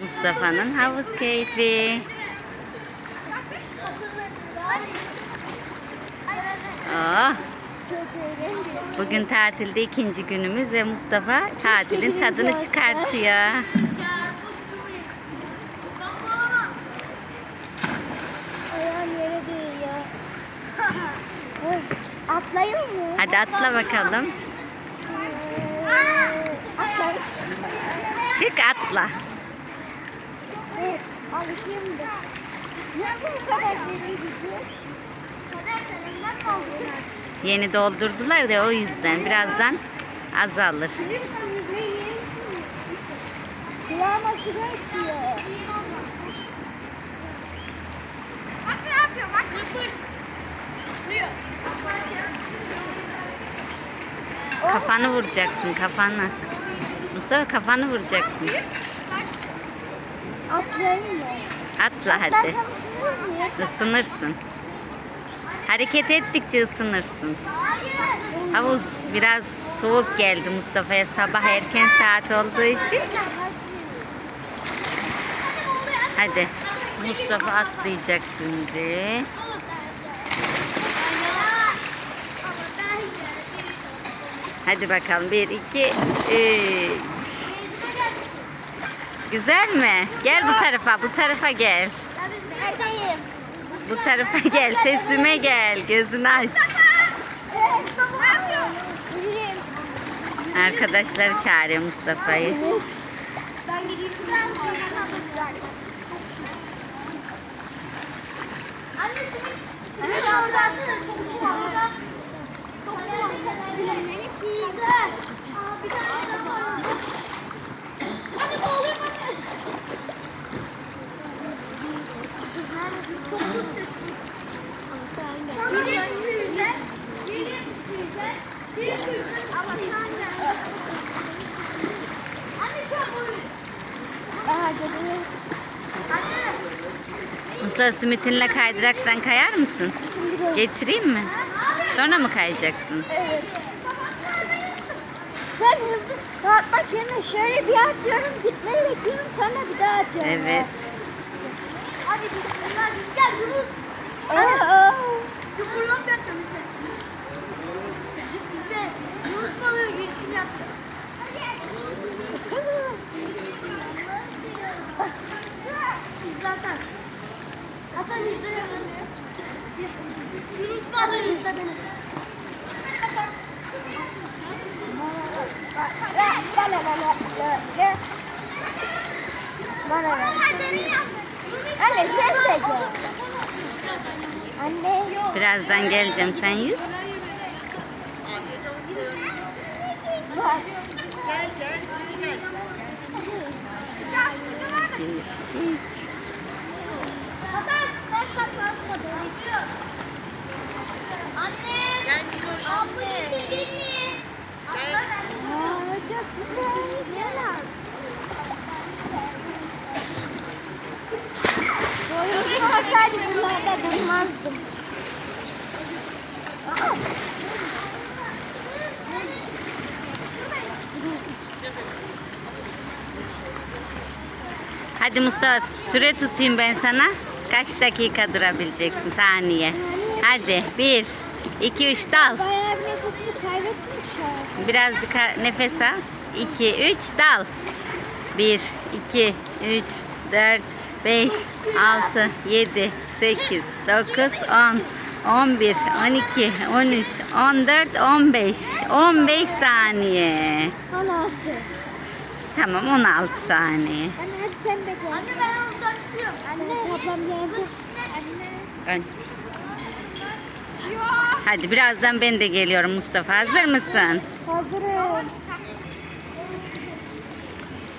Mustafa'nın havuz keyfi. Oh, bugün tatilde ikinci günümüz ve Mustafa tatilin tadını çıkartıyor. Atlayayım mı? Hadi atla bakalım. Çık atla. Evet, alışayım da. Ne bu kadar derin gidiyor? Yeni doldurdular da o yüzden birazdan azalır. Kulağıma sigara içiyor. Bak ne yapıyor bak. Kafanı vuracaksın kafanı. Mustafa kafanı vuracaksın. Atlayayım mı? Atla hadi. Atlarsam? Isınırsın. Hareket ettikçe ısınırsın. Havuz biraz soğuk geldi Mustafa'ya sabah erken saat olduğu için. Hadi Mustafa atlayacak şimdi. Hadi bakalım. Bir, iki, üç. Güzel mi? Gel bu tarafa, bu tarafa gel. Neredeyim? Bu tarafa gel, sesime gel. Gözünü aç. Arkadaşları çağırıyor Mustafa'yı. Ben gideyim. Anne Mustafa simitinle kaydıraktan kayar mısın? Şimdi. Getireyim mi? Sonra mı kayacaksın? Evet. Ben hızlı dağıtmak yerine şöyle bir atıyorum, gitmeyi bekliyorum sonra bir daha atıyorum. Evet. Hadi bismillah biz gel Yunus. Aa. Cumhurlop yapacağım Bize Yunus balığı girişini yapacağım. İzlersen. Hasan izle. Yunus balığı izle beni. La la la la la. Bana ver. Anne sen de gel. Anne. Birazdan geleceğim. Sen yüz. Bak. Bir, iki, üç. Hasan kaç saklanma gidiyor. Anne. Abla getirdin mi? Aa, çok güzel. Gel Boyum olsaydı bunlarda durmazdım. Hadi Mustafa süre tutayım ben sana. Kaç dakika durabileceksin saniye. Hadi bir, iki, üç dal. Bayağı bir nefesimi. Birazcık nefes al. 2, 3, dal. 1, 2, 3, 4, 5, 6, 7, 8, 9, 10, 11, 12, 13, 14, 15. 15 saniye. 16. Tamam 16 saniye. Anne hadi sen de gel. Anne ben oradan çıkıyorum. Anne. ablam geldi. Anne. Hadi birazdan ben de geliyorum Mustafa. Hazır mısın? Hazırım.